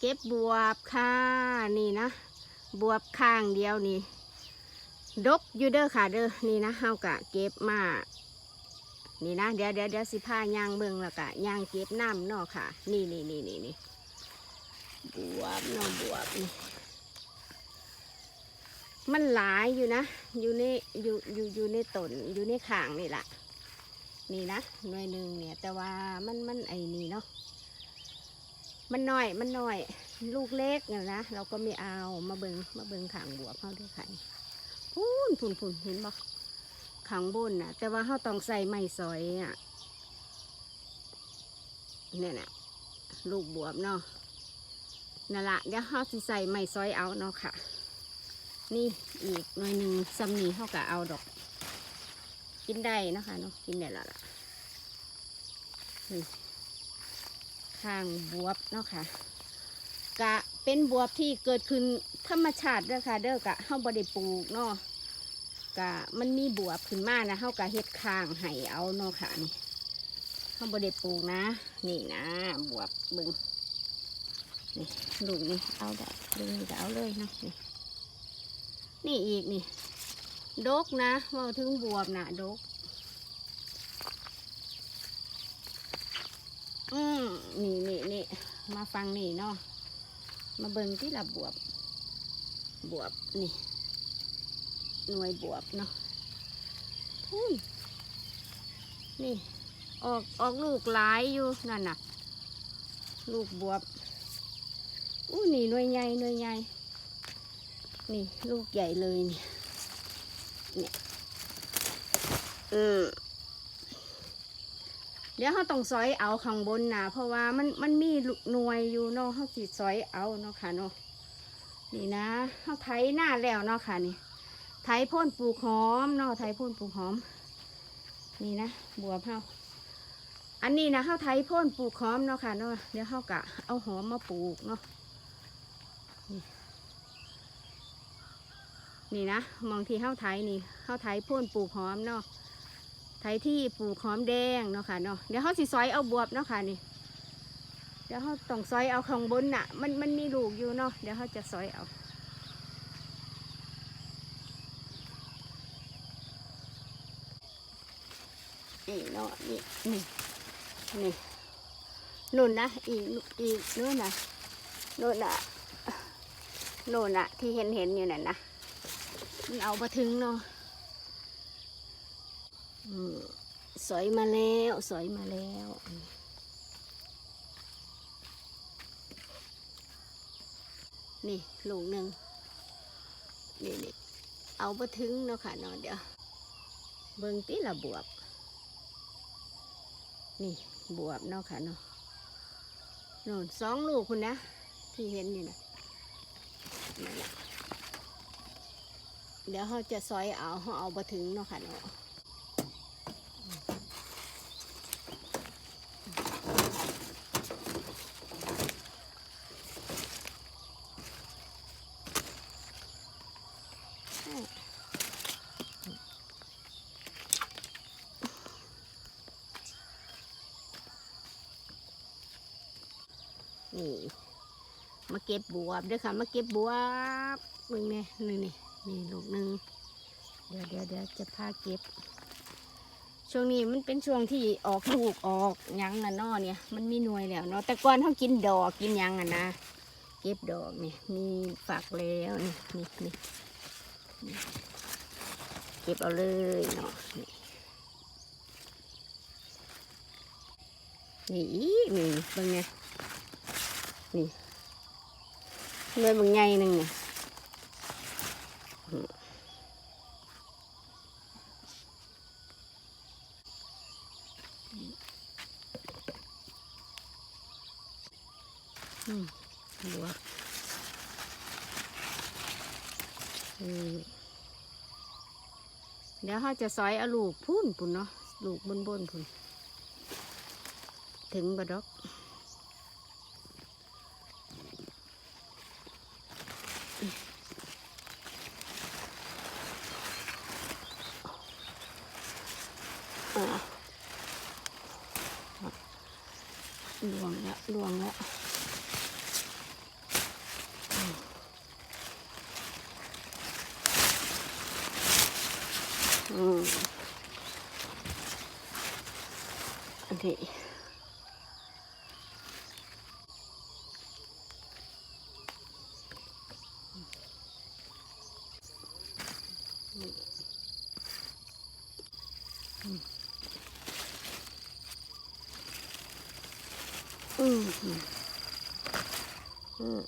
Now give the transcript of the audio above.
เก็บบวบค่ะนี่นะ บวบข้างเดียวนี่ดกอยู่เด้อค่ะเด้อนี่นะเฮากะเก็บมานี่นะเดี๋ยวเดี๋ยวเดี๋ยวสิพายางเบิ่งแล้วกะยางเก็บน้ำเนาะค่ะ นี่นี่นี่นี่นี่บวบเนาะบวบนี่มันหลายอยู่นะ อยู่ในอยู่อยู่อยู่ในต้นอยู่ในข่างนี่แหละนี่นะหน่วยหนึ่งเนี่ย แต่ว่ามันมันไอ้นี่เนาะ มันน้อย มันน้อย ลูกเล็กเนี่ยนะ เราก็ไม่เอามาเบิงมาเบิงขางบวบเขาด้วยค่ะพูนพูนพูนเห็นบ่ขางบนน่ะ แต่ว่าเขาต้องใส่ไม้สอยอะเนี่ยนะลูกบวบเนาะนั่นละเดี๋ยวเขาสิใส่ไม้ซอยเอาเนาะค่ะ นี่อีกหน่อยหนึ่งซัมนี่เขาก็เอาดอก กินได้นะคะเนาะกินได้ละล่ะนี่ ข้างบวบเนาะค่ะกะเป็นบวบที่เกิดขึ้นธรรมชาติเด้อค่ะ เด้อกะเฮาบ่ได้ปลูกเนาะกะมันมีบวบขึ้นมานะเฮากะเฮ็ดข้างให้เอาเนาะค่ะนี่เฮาบ่ได้ปลูกนะ นี่นะบวบเบิ่งนี่ลูกนี่เอาได้ลูกนี่ก็เอาเลยเนาะนี่นี่อีกนี่ดกนะว่าถึงบวบนะดก อืมนี่นี่นี่มาฟังนี่เนาะมาเบิ่งที่ละบวบบวบนี่ หน่วยบวบเนาะพุ่นนี่ ออกออกลูกหลายอยู่นั่นน่ะ ลูกบวบอู้นี่หน่วยใหญ่หน่วยใหญ่นี่ ลูกใหญ่เลยนี่เนี่ยอืม เดี๋ยวเขาต้องซอยเอาข้างบนนะเพราะว่ามันมันมีหน่วยอยู่เนาะเขาสิซอยเอาเนาะค่ะเนาะนี่นะเขาไถหน้าแล้วเนาะค่ะนี่ไถพ่นปลูกหอมเนาะไถพ่นปลูกหอม นี่นะบัวเฮาอันนี้นะเขาไถพ่นปลูกหอมเนาะค่ะเนาะเดี๋ยวเขากะเอาหอมมาปลูกเนาะนี่นะมองที่เฮ้าไทยนี่เฮ้าไทยพ่นปลูกหอมเนาะ ไทยที่ปลูกหอมแดงเนาะค่ะเนาะเดี๋ยวเขาสิซอยเอาบวบเนาะค่ะนี่เดี๋ยวเขาต้องซอยเอาข้างบนน่ะ มันมันมีลูกอยู่เนาะเดี๋ยวเขาจะซอยเอานี่เนาะนี่นี่นี่นู่นนะอีกอีกนู่นนะนู่นนะนู่นนะที่เห็นเห็นอยู่นั่นนะมันเอามาถึงเนาะ สอยมาแล้วสอยมาแล้วนี่ลูกหนึ่งนี่นี่เอามาถึงเนาะค่ะนาะเดี๋ยวเบิ่งตีละบวบ นี่บวบเนาะค่ะเนาะน่นสองลูกคุณนะ ที่เห็นอยู่นะนั่นะเดี๋ยวเขาจะซอยเอาเขาเอาไปถึงเนาะค่ะเนาะ นี่ มาเก็บบวบด้อค่ะ มาเก็บบวบมึงเนี่ยนี่นี่นี่ลูกหนึ่งเดี๋ยวเดี๋ยวเดี๋ยวจะพาเก็บ ช่วงนี้มันเป็นช่วงที่ออกลูกออกยังนะนอเนี่ย มันมีหน่วยแล้วเนาะแต่ก่อนเขากินดอกกินยังอะนะ เก็บดอกเนี่ยมีฝักแล้วนี่นี่นี่เก็บเอาเลยเนาะนี่นี่อีกนี่เบิ่งเนี่ย นี่หน่วยบางใหญ่หนึ่งเนี่ยอืมบัวอืมเดี๋ยวเขาจะซอยเอาลูกพุ่นพุ่นเนาะลูกบนบนพุ่น ถึงบดอก ตัวลวงละลวงละอืมอันนี้ มอืม